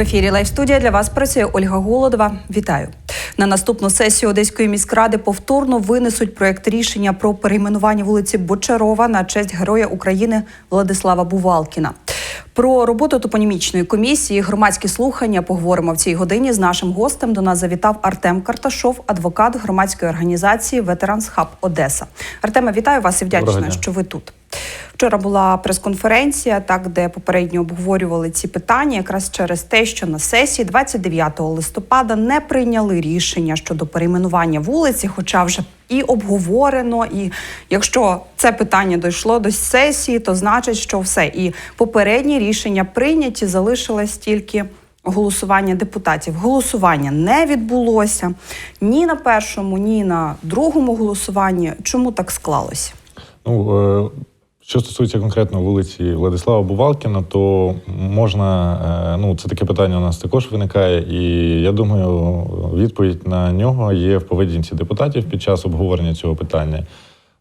Ефірі Лайв студія для вас працює Ольга Голодова. Вітаю на наступну сесію Одеської міськради. Повторно винесуть проект рішення про перейменування вулиці Бочарова на честь Героя України Владислава Бувалкіна. Про роботу топонімічної комісії, громадські слухання поговоримо в цій годині з нашим гостем. До нас завітав Артем Карташов, адвокат громадської організації Ветеранс Хаб Одеса. Артеме, вітаю вас і вдячна, що ви тут. Вчора була прес-конференція, так де попередньо обговорювали ці питання, якраз через те, що на сесії 29 листопада не прийняли рішення щодо перейменування вулиці, хоча вже і обговорено. І якщо це питання дійшло до сесії, то значить, що все і попередні рішення прийняті, залишилось тільки. Голосування депутатів. Голосування не відбулося ні на першому, ні на другому голосуванні. Чому так склалося? Ну, е, що стосується конкретно вулиці Владислава Бувалкіна, то можна, е, ну, це таке питання у нас також виникає, і я думаю, відповідь на нього є в поведінці депутатів під час обговорення цього питання.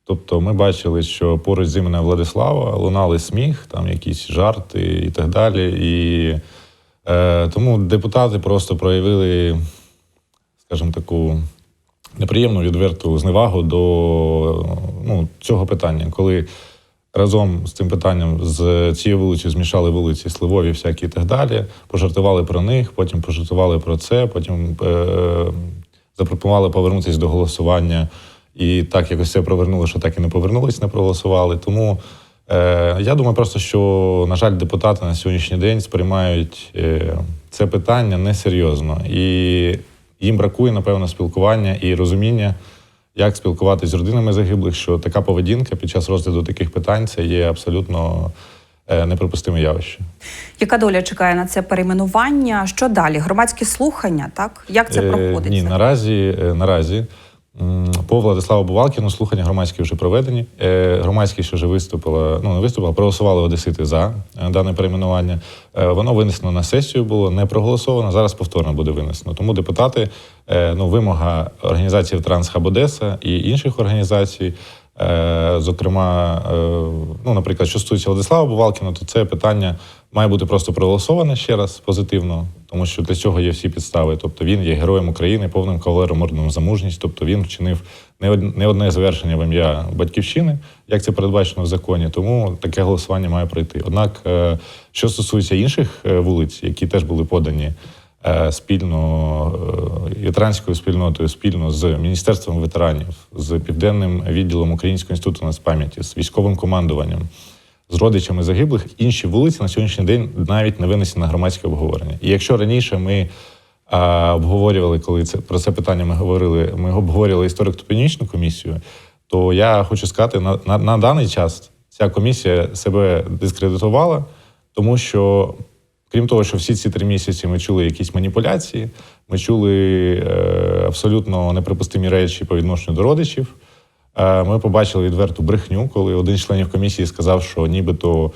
Тобто ми бачили, що поруч з іменем Владислава лунали сміх, там якісь жарти і так далі. І е, тому депутати просто проявили, скажімо, таку неприємну відверту зневагу до ну, цього питання, коли разом з цим питанням з цією вулицею змішали вулиці Сливові, всякі і так далі, пожартували про них, потім пожартували про це, потім е- запропонували повернутися до голосування. І так якось це провернули, що так і не повернулись, не проголосували. Тому е, я думаю, просто що, на жаль, депутати на сьогоднішній день сприймають е, це питання несерйозно. І їм бракує, напевно, спілкування і розуміння, як спілкуватися з родинами загиблих, що така поведінка під час розгляду таких питань це є абсолютно е, неприпустиме явище. Яка доля чекає на це перейменування? Що далі? Громадські слухання, так? Як це Е, проходить? Ні, наразі, е, наразі по Владиславу Бувалкіну слухання громадські вже проведені. Громадські що вже виступила, ну не виступила, проголосували одесити за е, дане перейменування. Е, Воно винесено на сесію, було не проголосовано. Зараз повторно буде винесено. Тому депутати, е, ну вимога організації Трансхаб Одеса і інших організацій. Е, Зокрема, е, ну, наприклад, що стосується Владислава Бувалкіна, то це питання має бути просто проголосоване ще раз позитивно, тому що для цього є всі підстави. Тобто він є героєм України, повним кавалером ордену за мужність. Тобто він вчинив не од- одне звершення в ім'я батьківщини, як це передбачено в законі. Тому таке голосування має пройти. Однак, е, що стосується інших вулиць, які теж були подані спільно е, спільнотою, спільно з міністерством ветеранів, з південним відділом Українського інституту нацпам'яті, з військовим командуванням, з родичами загиблих, інші вулиці на сьогоднішній день навіть не винесені на громадське обговорення. І якщо раніше ми а, обговорювали, коли це про це питання ми говорили, ми обговорювали історико-топонічну комісію, то я хочу сказати, на, на, на даний час ця комісія себе дискредитувала, тому що Крім того, що всі ці три місяці ми чули якісь маніпуляції, ми чули е, абсолютно неприпустимі речі по відношенню до родичів. Е, ми побачили відверту брехню, коли один з членів комісії сказав, що нібито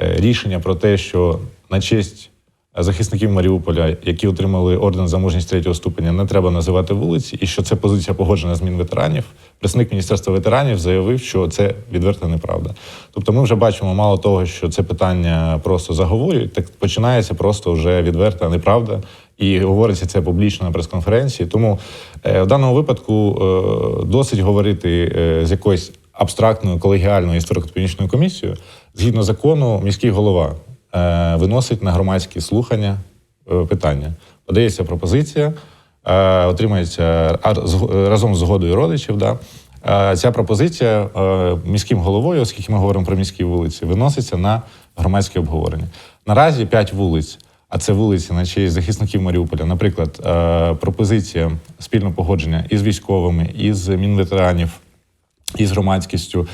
е, рішення про те, що на честь захисників Маріуполя, які отримали орден за мужність третього ступеня, не треба називати вулиці, і що це позиція погоджена з Мінветеранів. Представник Міністерства ветеранів заявив, що це відверта неправда. Тобто, ми вже бачимо мало того, що це питання просто заговорюють, так починається просто вже відверта неправда, і говориться це публічно на прес-конференції. Тому е, в даному випадку е, досить говорити е, з якоюсь абстрактною колегіальною історико-топонічною комісією. Згідно закону, міський голова виносить на громадські слухання е, питання. Подається пропозиція, е, отримується з- разом з згодою родичів. Да. Е, Ця пропозиція е, міським головою, оскільки ми говоримо про міські вулиці, виноситься на громадське обговорення. Наразі п'ять вулиць, а це вулиці на честь захисників Маріуполя. Наприклад, е, пропозиція спільного погодження із військовими, із мінветеранів, із громадськістю.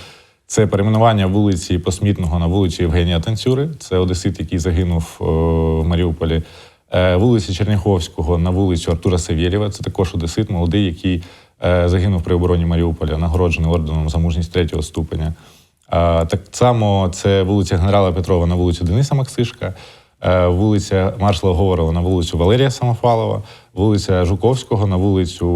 Це перейменування вулиці Посмітного на вулицю Євгенія Танцюри. Це одесит, який загинув е, в Маріуполі. Е, Вулиці Черняховського на вулицю Артура Савєлєва. Це також одесит, молодий, який е, загинув при обороні Маріуполя, нагороджений орденом за мужність третього ступеня. Так само це вулиця Генерала Петрова на вулицю Дениса Максишка, вулиця Маршала Говорова на вулицю Валерія Самофалова, вулиця Жуковського на вулицю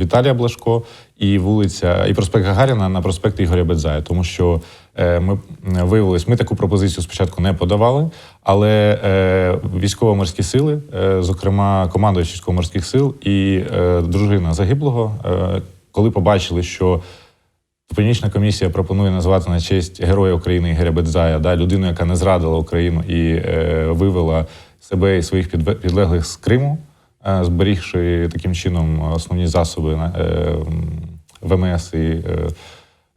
Віталія Блажко і вулиця, і проспект Гагаріна на проспект Ігоря Бедзая, тому що е, ми м, виявилось, ми таку пропозицію спочатку не подавали, але е, військово-морські сили, е, зокрема командуючий військово-морських сил і е, дружина загиблого, е, коли побачили, що Північна комісія пропонує назвати на честь Героя України Ігоря Бедзая, да, людину, яка не зрадила Україну і е, вивела себе і своїх підлеглих з Криму, е, зберігши таким чином основні засоби е, ВМС і е,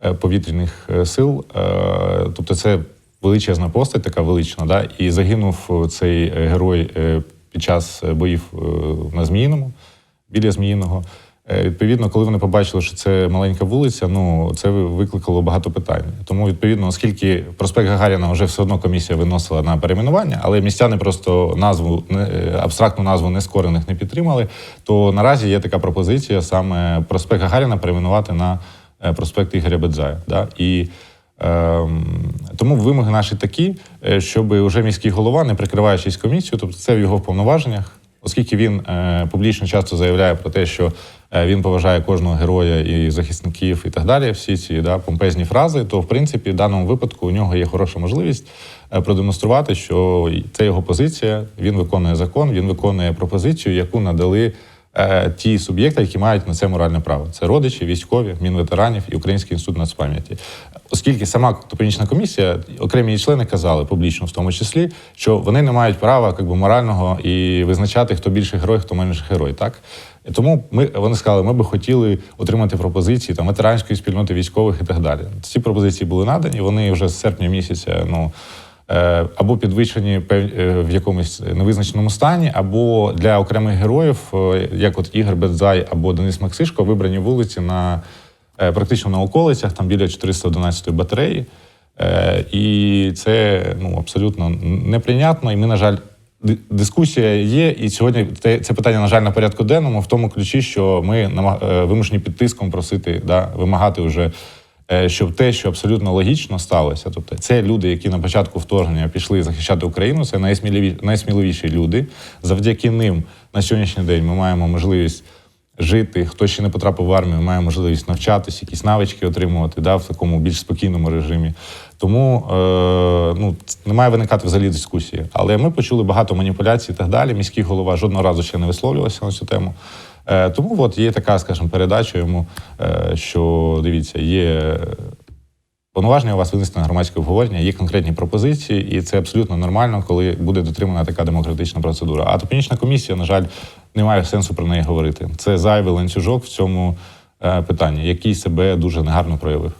е, повітряних е, сил. Е, тобто, це величезна постать, така велична, да, і загинув цей е, герой е, під час е, боїв е, на Зміїному, біля Зміїного. Е, Відповідно, коли вони побачили, що це маленька вулиця, ну це ви- викликало багато питань. Тому, відповідно, оскільки проспект Гагаріна вже все одно комісія виносила на перейменування, але містяни просто назву е, абстрактну назву нескорених не підтримали, то наразі є така пропозиція саме проспект Гагаріна перейменувати на е, проспект Ігоря Бедзая. Да? І Ем, тому вимоги наші такі, щоб уже міський голова, не прикриваючись комісією, тобто це в його повноваженнях, оскільки він е, публічно часто заявляє про те, що е, він поважає кожного героя і захисників, і так далі. Всі ці да, помпезні фрази, то в принципі в даному випадку у нього є хороша можливість е, продемонструвати, що це його позиція. Він виконує закон, він виконує пропозицію, яку надали. Е, Ті суб'єкти, які мають на це моральне право, це родичі, військові, мінветеранів і Український інститут нацпам'яті. Оскільки сама топонічна комісія, окремі її члени казали публічно, в тому числі, що вони не мають права як би, морального і визначати, хто більше герой, хто менше герой. Так тому ми вони сказали, ми би хотіли отримати пропозиції там ветеранської спільноти військових і так далі. Ці пропозиції були надані. Вони вже з серпня місяця. Ну або підвищені е, в якомусь невизначеному стані, або для окремих героїв, е, як от Ігор Бедзай або Денис Максишко, вибрані вулиці на е, практично на околицях, там біля 411 батареї. Е, І це ну абсолютно неприйнятно. І ми, на жаль, дискусія є. І сьогодні це, питання, на жаль, на порядку денному, в тому ключі, що ми е, вимушені під тиском просити, да, вимагати вже. Е, Щоб те, що абсолютно логічно сталося, тобто це люди, які на початку вторгнення пішли захищати Україну, це найсміливі, найсміливіші люди. Завдяки ним на сьогоднішній день ми маємо можливість жити. Хто ще не потрапив в армію, має можливість навчатися, якісь навички отримувати да, в такому більш спокійному режимі. Тому е, ну, не має виникати взагалі дискусії. Але ми почули багато маніпуляцій і так далі. Міський голова жодного разу ще не висловлювався на цю тему. Е, тому от є така, скажімо, передача йому, е, що дивіться, є повноваження у вас винести на громадське обговорення, є конкретні пропозиції, і це абсолютно нормально, коли буде дотримана така демократична процедура. А топонічна комісія, на жаль, не має сенсу про неї говорити. Це зайвий ланцюжок в цьому е, питанні, який себе дуже негарно проявив.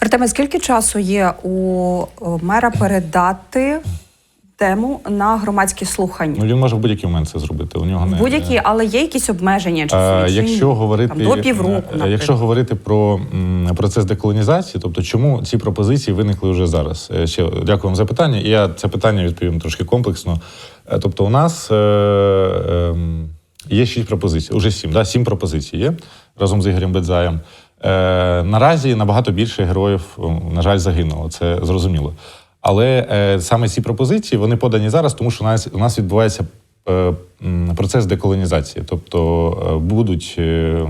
Артеме, скільки часу є у е, мера передати тему на громадські слухання? Ну він може в будь-який момент це зробити. У нього не Будь-які, але є якісь обмеження чи Е, чи ні? Якщо говорити там, до півроку, е, наприклад. якщо говорити про м, процес деколонізації, тобто чому ці пропозиції виникли вже зараз? Е, Ще дякую вам за питання. І я це питання відповім трошки комплексно. Е, Тобто, у нас е, ем, є шість пропозицій, уже сім, да? сім пропозицій є разом з Ігорем Бедзаєм. Е, наразі набагато більше героїв, на жаль, загинуло. Це зрозуміло. Але е, саме ці пропозиції вони подані зараз, тому що у нас, у нас відбувається е, процес деколонізації. Тобто е, будуть, е,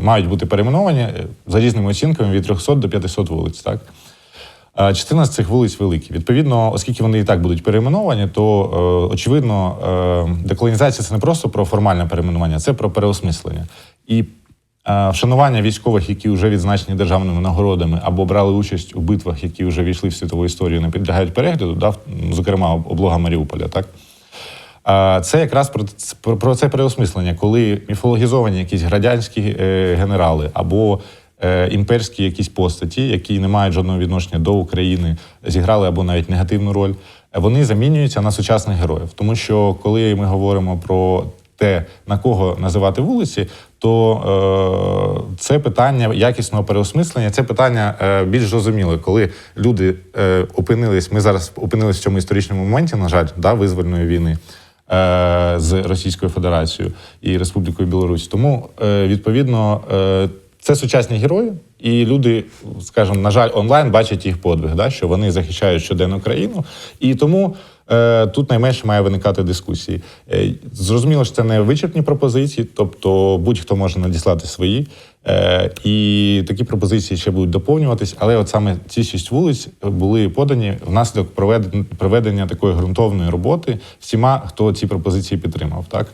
мають бути перейменовані е, за різними оцінками від 300 до 500 вулиць. Так? А Частина з цих вулиць великі. Відповідно, оскільки вони і так будуть перейменовані, то е, очевидно, е, деколонізація це не просто про формальне перейменування, це про переосмислення. І е, вшанування військових, які вже відзначені державними нагородами або брали участь у битвах, які вже війшли в світову історію, не підлягають перегляду, да, зокрема облога Маріуполя. Так? Це якраз про, про, це переосмислення, коли міфологізовані якісь градянські е, генерали або е, імперські якісь постаті, які не мають жодного відношення до України, зіграли або навіть негативну роль, е, вони замінюються на сучасних героїв. Тому що коли ми говоримо про те, на кого називати вулиці, то е, це питання якісного переосмислення, це питання е, більш зрозуміле, коли люди е, опинились, ми зараз опинились в цьому історичному моменті, на жаль, да, визвольної війни е, з Російською Федерацією і Республікою Білорусь. Тому, е, відповідно, е, це сучасні герої, і люди, скажімо, на жаль, онлайн бачать їх подвиг, да, що вони захищають щоденну країну, і тому. Е, Тут найменше має виникати дискусії. Е, Зрозуміло, що це не вичерпні пропозиції, тобто будь-хто може надіслати свої. Е, І такі пропозиції ще будуть доповнюватись, але от саме ці шість вулиць були подані внаслідок проведення, такої ґрунтовної роботи всіма, хто ці пропозиції підтримав. Так?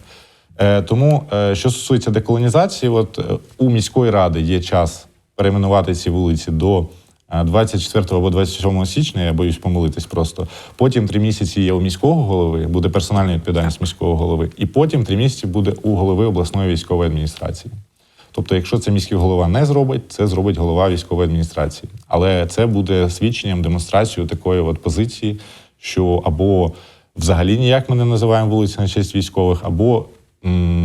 Тому, що стосується деколонізації, от у міської ради є час перейменувати ці вулиці до 24 або 27 січня, я боюсь помилитись просто. Потім три місяці є у міського голови, буде персональна відповідальність міського голови, і потім три місяці буде у голови обласної військової адміністрації. Тобто, якщо це міський голова не зробить, це зробить голова військової адміністрації. Але це буде свідченням, демонстрацією такої от позиції, що або взагалі ніяк ми не називаємо вулиці на честь військових, або м,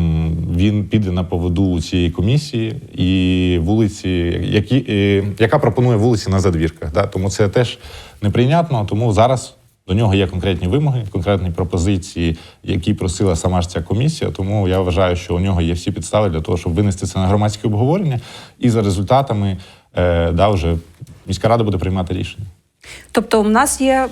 він піде на поводу цієї комісії і вулиці, які, е, яка пропонує вулиці на задвірках. Да? Тому це теж неприйнятно. Тому зараз до нього є конкретні вимоги, конкретні пропозиції, які просила сама ж ця комісія. Тому я вважаю, що у нього є всі підстави для того, щоб винести це на громадське обговорення, і за результатами е, да, вже міська рада буде приймати рішення. Тобто, у нас є.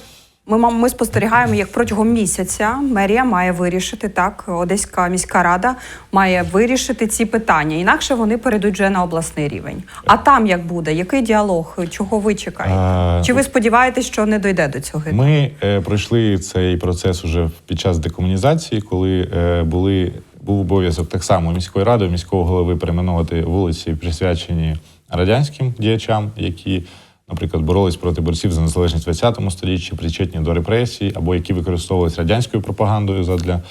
Ми, ми спостерігаємо, як протягом місяця мерія має вирішити так, Одеська міська рада має вирішити ці питання. Інакше вони перейдуть вже на обласний рівень. А там як буде? Який діалог? Чого ви чекаєте? Е, Чи ви сподіваєтесь, що не дойде до цього? Ми е, пройшли цей процес уже під час декомунізації, коли е, були був обов'язок так само міської ради, міського голови перейменувати вулиці, присвячені радянським діячам, які, наприклад, боролись проти борців за незалежність в 20 столітті, причетні до репресій, або які використовувалися радянською пропагандою задля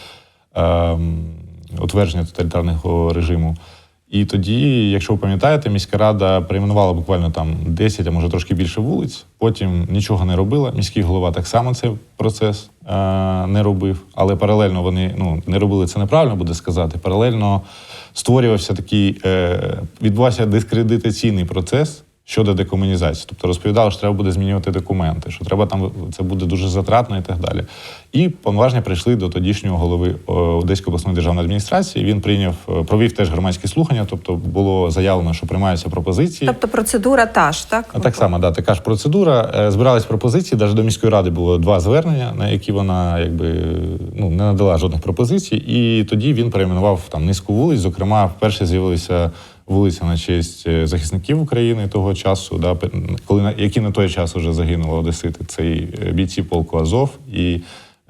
ем, утвердження тоталітарного режиму. І тоді, якщо ви пам'ятаєте, міська рада перейменувала буквально там 10, а може трошки більше вулиць. Потім нічого не робила. Міський голова так само цей процес е, не робив. Але паралельно вони ну не робили це неправильно, буде сказати. Паралельно створювався такий, е, відбувався дискредитаційний процес. Щодо декомунізації, тобто розповідали, що треба буде змінювати документи, що треба там це буде дуже затратно і так далі. І повноваження прийшли до тодішнього голови е, Одеської обласної державної адміністрації. Він прийняв, е, провів теж громадські слухання, тобто було заявлено, що приймаються пропозиції. Тобто процедура та ж, так? А Так само, да, така ж процедура. Е, Збирались пропозиції. Навіть до міської ради було два звернення, на які вона якби ну не надала жодних пропозицій. І тоді він перейменував там низку вулиць. Зокрема, вперше з'явилися вулиця на честь е, захисників України того часу, да, коли які на той час вже загинули одесити. Це і е, бійці полку Азов і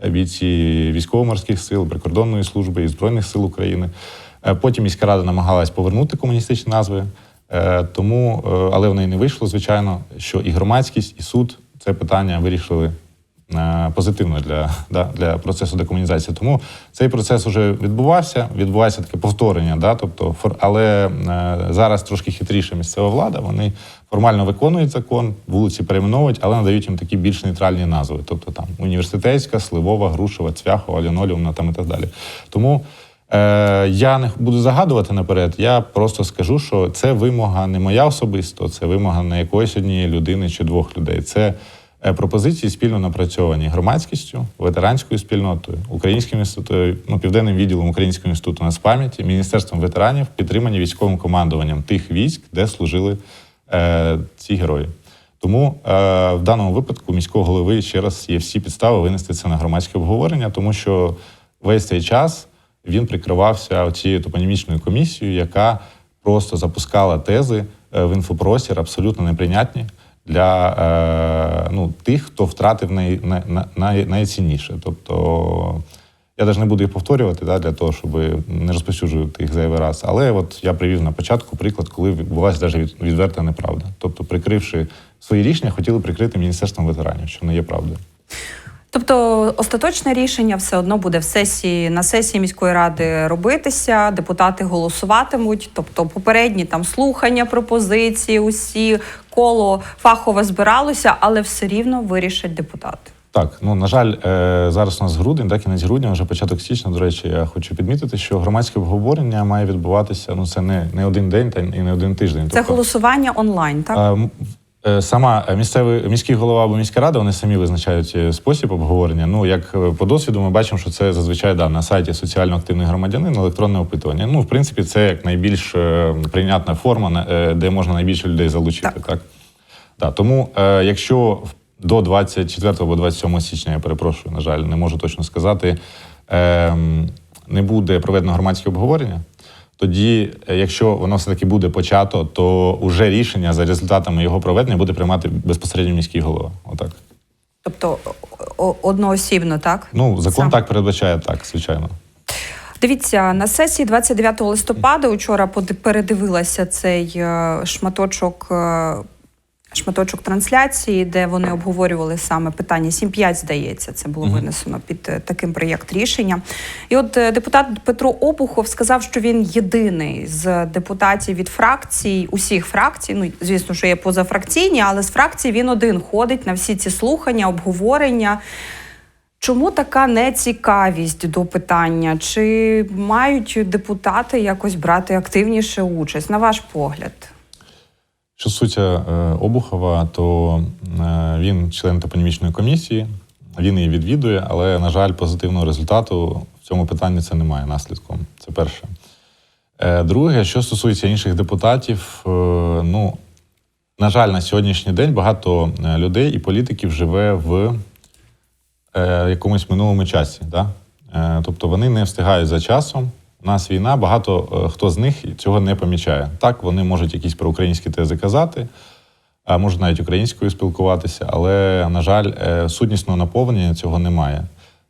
е, бійці військово-морських сил, прикордонної служби і збройних сил України. Потім міська рада намагалась повернути комуністичні назви. Тому, але в неї не вийшло, звичайно, що і громадськість, і суд це питання вирішили позитивно для, да, для процесу декомунізації. Тому цей процес вже відбувався, відбувається таке повторення. Да, тобто, але е, зараз трошки хитріша місцева влада. Вони формально виконують закон, вулиці перейменовують, але надають їм такі більш нейтральні назви. Тобто там університетська, сливова, грушева, цвяхова, лінолеумна там і так далі. Тому. Е, я не буду загадувати наперед. Я просто скажу, що це вимога не моя особисто, це вимога не якоїсь однієї людини чи двох людей. Це е, пропозиції спільно напрацьовані громадськістю, ветеранською спільнотою, українським інститутом, ну, південним відділом Українського інституту нацпам'яті, міністерством ветеранів, підтримані військовим командуванням тих військ, де служили е, ці герої. Тому е, в даному випадку міського голови ще раз є всі підстави винести це на громадське обговорення, тому що весь цей час він прикривався цією топонімічною комісією, яка просто запускала тези е, в інфопростір абсолютно неприйнятні для е, ну, тих, хто втратив най, най, най, найцінніше. Тобто я навіть не буду їх повторювати да, для того, щоб не розповсюджувати їх зайвий раз. Але от я привів на початку приклад, коли відбулася навіть від, відверта неправда. Тобто, прикривши свої рішення, хотіли прикрити міністерством ветеранів, що не є правдою. Тобто остаточне рішення все одно буде в сесії на сесії міської ради робитися. Депутати голосуватимуть. Тобто, попередні там слухання, пропозиції, усі коло фахове збиралося, але все рівно вирішать депутати. Так, ну на жаль, е, зараз у нас грудень, так кінець грудня, вже початок січня. До речі, я хочу підмітити, що громадське обговорення має відбуватися. Ну це не, не один день та і не один тиждень. Це голосування онлайн, так? Е, Сама е, місцевий міський голова або міська рада вони самі визначають е, спосіб обговорення. Ну як по досвіду, ми бачимо, що це зазвичай да, на сайті соціально активний громадянин електронне опитування. Ну, в принципі, це як найбільш прийнятна форма, де можна найбільше людей залучити. Так. Так, Да, тому, якщо до 24 або 27 січня, я перепрошую, на жаль, не можу точно сказати, е, не буде проведено громадське обговорення. Тоді, е, якщо воно все-таки буде почато, то уже рішення за результатами його проведення буде приймати безпосередньо міський голова. Отак. Тобто одноосібно, так? Ну, закон Сам. так передбачає, так, звичайно. Дивіться, на сесії 29 листопада учора передивилася цей е, шматочок. Шматочок трансляції, де вони обговорювали саме питання 7.5, здається, це було винесено під е, таким проєкт рішення. І от е, депутат Петро Обухов сказав, що він єдиний з депутатів від фракцій, усіх фракцій. Ну звісно, що є позафракційні, але з фракцій він один ходить на всі ці слухання, обговорення. Чому така нецікавість до питання? Чи мають депутати якось брати активніше участь? На ваш погляд? Що стосується е, Обухова, то е, він член топонімічної комісії, він її відвідує, але, на жаль, позитивного результату в цьому питанні це немає наслідком. Це перше. Е, друге, що стосується інших депутатів, ну, на жаль, на сьогоднішній день багато людей і політиків живе в якомусь минулому часі. Да? Тобто вони не встигають за часом. Нас війна, багато е, хто з них цього не помічає. Так, вони можуть якісь проукраїнські тези казати, а можуть навіть українською спілкуватися, але, на жаль, е, сутнісного наповнення цього немає.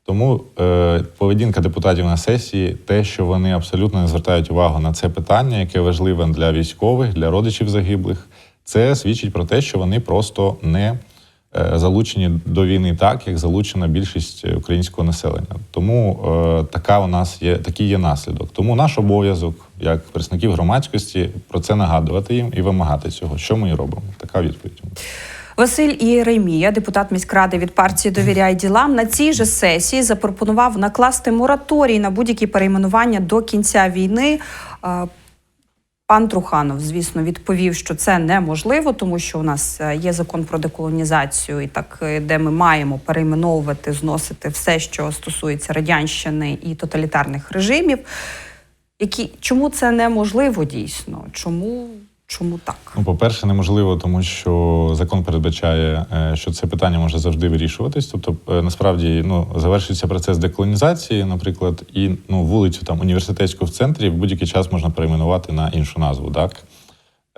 Тому е, поведінка депутатів на сесії, те, що вони абсолютно не звертають увагу на це питання, яке важливе для військових, для родичів загиблих, це свідчить про те, що вони просто не залучені до війни так, як залучена більшість е, українського населення. Тому е, така у нас є такий є наслідок. Тому наш обов'язок, як представників громадськості, про це нагадувати їм і вимагати цього. Що ми і робимо? Така відповідь. Василь Єремія, депутат міськради від партії Довіряй ділам, на цій же сесії запропонував накласти мораторій на будь-які перейменування до кінця війни. Пан Труханов, звісно, відповів, що це неможливо, тому що у нас е, є закон про деколонізацію, і так е, де ми маємо перейменовувати, зносити все, що стосується радянщини і тоталітарних режимів. Які чому це неможливо дійсно? Чому, чому так? Ну, по-перше, неможливо, тому що закон передбачає, е, що це питання може завжди вирішуватись. Тобто, е, насправді, ну завершується процес деколонізації, наприклад, і ну вулицю там університетську в центрі в будь-який час можна перейменувати на іншу назву. Так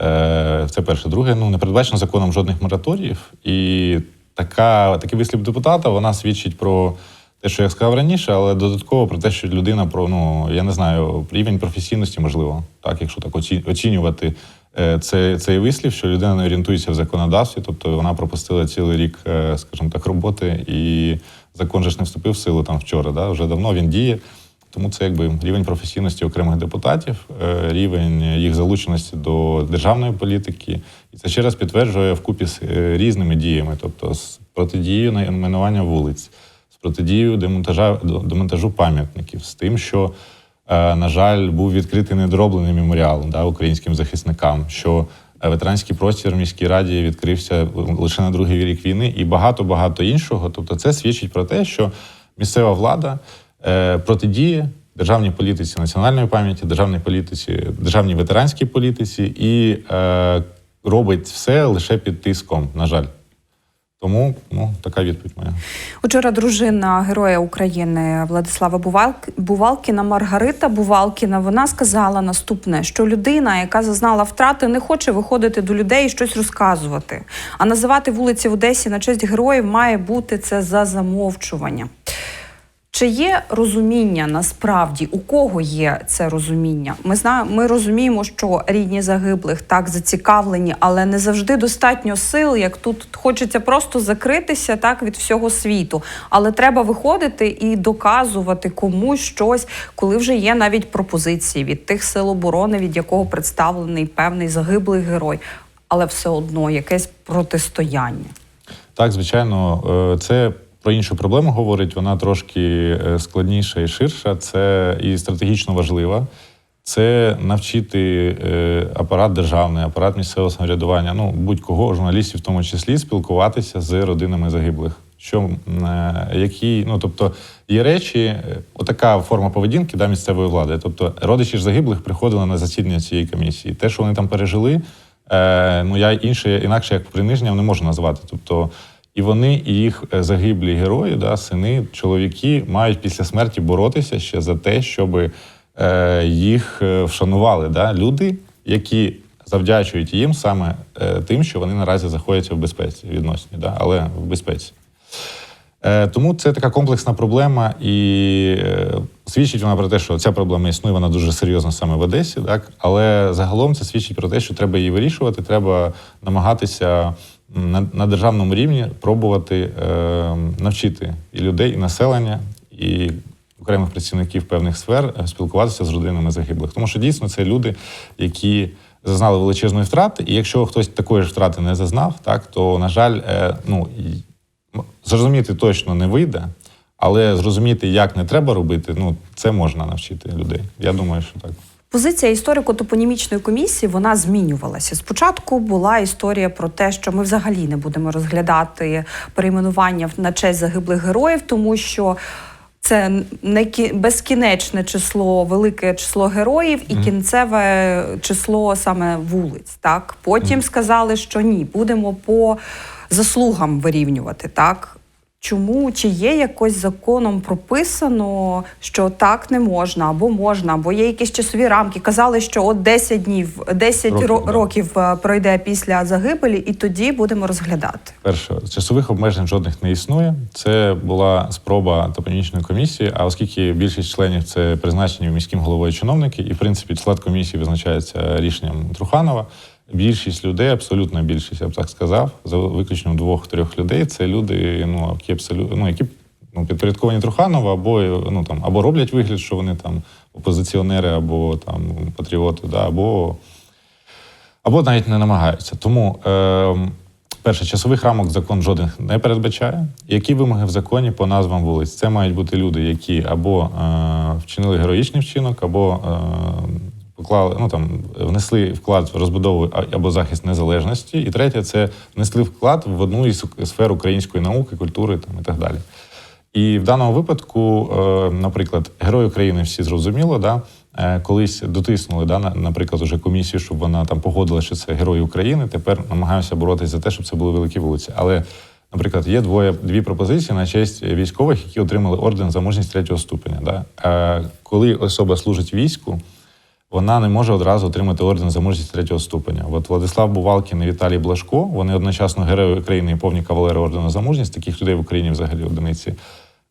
Е, це перше. Друге, ну не передбачено законом жодних мораторіїв, і така такий вислів депутата вона свідчить про. Те, що я сказав раніше, але додатково про те, що людина про ну я не знаю, рівень професійності можливо, так, якщо так оці- оцінювати це, цей вислів, що людина не орієнтується в законодавстві, тобто вона пропустила цілий рік, е, скажімо так, роботи, і закон же ж не вступив в силу там вчора. Да? Вже давно він діє. Тому це якби рівень професійності окремих депутатів, е, рівень їх залученості до державної політики, і це ще раз підтверджує вкупі з е, різними діями, тобто з протидією найменування вулиць, з протидією демонтажа демонтажу пам'ятників, з тим, що, е, на жаль, був відкритий недороблений меморіал да, українським захисникам. що е, Ветеранський простір в міській раді відкрився лише на другий рік війни, і багато багато іншого. Тобто, це свідчить про те, що місцева влада е, протидіє державній політиці національної пам'яті, державній політиці, державній ветеранській політиці і е, робить все лише під тиском, на жаль. Тому ну, така відповідь моя. Учора дружина Героя України Владислава Бувалк- Бувалкіна Маргарита Бувалкіна вона сказала наступне: що людина, яка зазнала втрати, не хоче виходити до людей і щось розказувати. А називати вулиці в Одесі на честь героїв має бути це за замовчування. Чи є розуміння насправді у кого є це розуміння? Ми знаємо, ми розуміємо, що рідні загиблих так зацікавлені, але не завжди достатньо сил, як тут хочеться просто закритися так від всього світу. Але треба виходити і доказувати комусь щось, коли вже є навіть пропозиції від тих сил оборони, від якого представлений певний загиблий герой, але все одно якесь протистояння. Так, звичайно, е, це про іншу проблему говорить. Вона трошки е, складніша і ширша. Це і стратегічно важлива. Це навчити е, апарат державний, апарат місцевого самоврядування, ну будь-кого, журналістів в тому числі, спілкуватися з родинами загиблих. Що е, які, ну тобто є речі, отака форма поведінки да, місцевої влади. Тобто родичі ж загиблих приходили на засідання цієї комісії. Те, що вони там пережили, е, ну я інше, інакше як приниженням не можу назвати. Тобто, і вони, і їх е, загиблі герої, да, сини, чоловіки мають після смерті боротися ще за те, щоб е, їх е, вшанували. Да? Люди, які завдячують їм саме е, тим, що вони наразі знаходяться в безпеці відносні, да? але в безпеці. Е, Тому це така комплексна проблема, і е, свідчить вона про те, що ця проблема існує, вона дуже серйозна саме в Одесі, так але загалом це свідчить про те, що треба її вирішувати. Треба намагатися на, на державному рівні пробувати е, навчити і людей, і населення, і окремих працівників певних сфер е, спілкуватися з родинами загиблих. Тому що дійсно це люди, які зазнали величезної втрати, і якщо хтось такої ж втрати не зазнав, так то на жаль, е, ну Зрозуміти точно не вийде, але зрозуміти, як не треба робити, ну це можна навчити людей. Я думаю, що так. Позиція історико-топонімічної комісії вона змінювалася. Спочатку була історія про те, що ми взагалі не будемо розглядати перейменування на честь загиблих героїв, тому що це не кі- безкінечне число, велике число героїв і кінцеве число саме вулиць. Так потім сказали, що ні, будемо по заслугам вирівнювати. Так Чому чи є якось законом прописано, що так не можна, або можна, або є якісь часові рамки? Казали, що от 10 днів, 10 Років, років, да. е, пройде після загибелі, і тоді будемо розглядати. Перше, часових обмежень жодних не існує. Це була спроба топонімічної комісії. А оскільки більшість членів це призначені міським головою чиновники, і в принципі склад комісії визначається рішенням Труханова. Більшість людей, абсолютна більшість, я б так сказав, за виключенням двох-трьох людей, це люди, ну які абсолютно ну, які ну, підпорядковані Труханову, або ну там або роблять вигляд, що вони там опозиціонери, або там патріоти, да, або або навіть не намагаються. Тому, е, перше, часових рамок закон жодних не передбачає. Які вимоги в законі по назвам вулиць? Це мають бути люди, які або е, вчинили героїчний вчинок, або е, поклали, ну там внесли вклад в розбудову або захист незалежності. І третє це внесли вклад в одну із сфер української науки, культури там, і так далі. І в даному випадку, е, наприклад, Герой України всі зрозуміло, да, е, колись дотиснули, да, наприклад, уже комісію, щоб вона там погодила, що це Герої України. Тепер намагаємося боротися за те, щоб це були великі вулиці. Але, наприклад, є двоє дві пропозиції на честь військових, які отримали орден за мужність третього ступеня. Да. Е, Коли особа служить війську, вона не може одразу отримати орден за мужність третього ступеня. От Владислав Бувалкін і Віталій Блашко, вони одночасно герої України і повні кавалери ордену за мужність. Таких людей в Україні взагалі одиниці.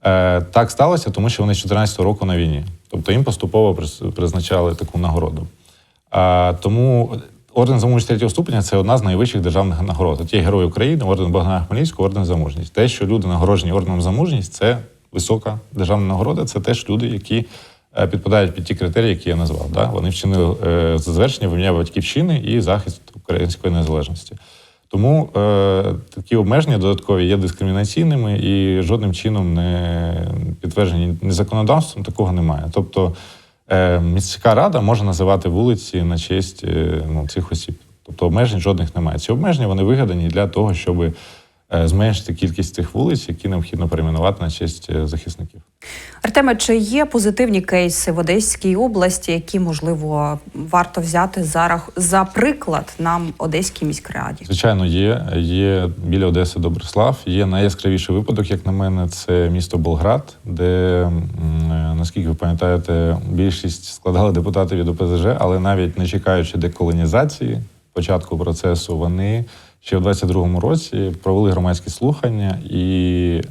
Е, так сталося, тому що вони з 14 року на війні. Тобто їм поступово призначали таку нагороду. А, тому орден за мужність третього ступеня це одна з найвищих державних нагород. От є Герой України, орден Богдана Хмельницького, орден за мужність. Те, що люди нагороджені орденом за мужність, це висока державна нагорода. Це теж люди, які е, підпадають під ті критерії, які я назвав. Да? Вони вчинили е, завершення в ім'я батьківщини і захист української незалежності. Тому е, такі обмеження додаткові є дискримінаційними і жодним чином не підтверджені ні законодавством, такого немає. Тобто е, міська рада може називати вулиці на честь е, ну, цих осіб. Тобто обмежень жодних немає. Ці обмеження вони вигадані для того, щоб е, зменшити кількість тих вулиць, які необхідно перейменувати на честь е, захисників. Артеме, чи є позитивні кейси в Одеській області, які можливо варто взяти за рах... за приклад нам Одеській міськраді? Звичайно, є. Є біля Одеси Доброслав. Є найяскравіший випадок, як на мене, це місто Болград, де, е, наскільки ви пам'ятаєте, більшість складали депутати від ОПЗЖ, але навіть не чекаючи деколонізації, початку процесу, вони ще в 22-му році провели громадські слухання і.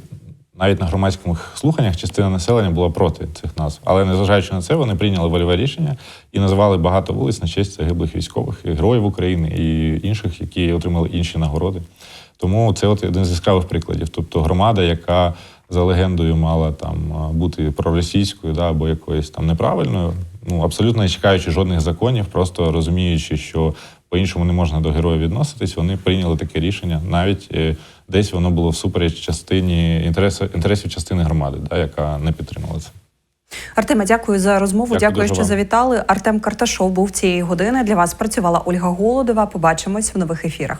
Навіть на громадських слуханнях частина населення була проти цих назв. Але незважаючи на це, вони прийняли вольове рішення і називали багато вулиць на честь загиблих військових, і героїв України і інших, які отримали інші нагороди. Тому це от один з яскравих прикладів. Тобто громада, яка за легендою мала там бути проросійською, да, або якоюсь там неправильною, ну абсолютно не чекаючи жодних законів, просто розуміючи, що по-іншому не можна до героя відноситись, вони прийняли таке рішення. Навіть е, десь воно було всупереч частині інтересу, інтересів частини громади, да, яка не підтримала це. Артеме, дякую за розмову. Дякую Дякую, що вам. завітали. Артем Карташов був цієї години. Для вас працювала Ольга Голодова. Побачимось в нових ефірах.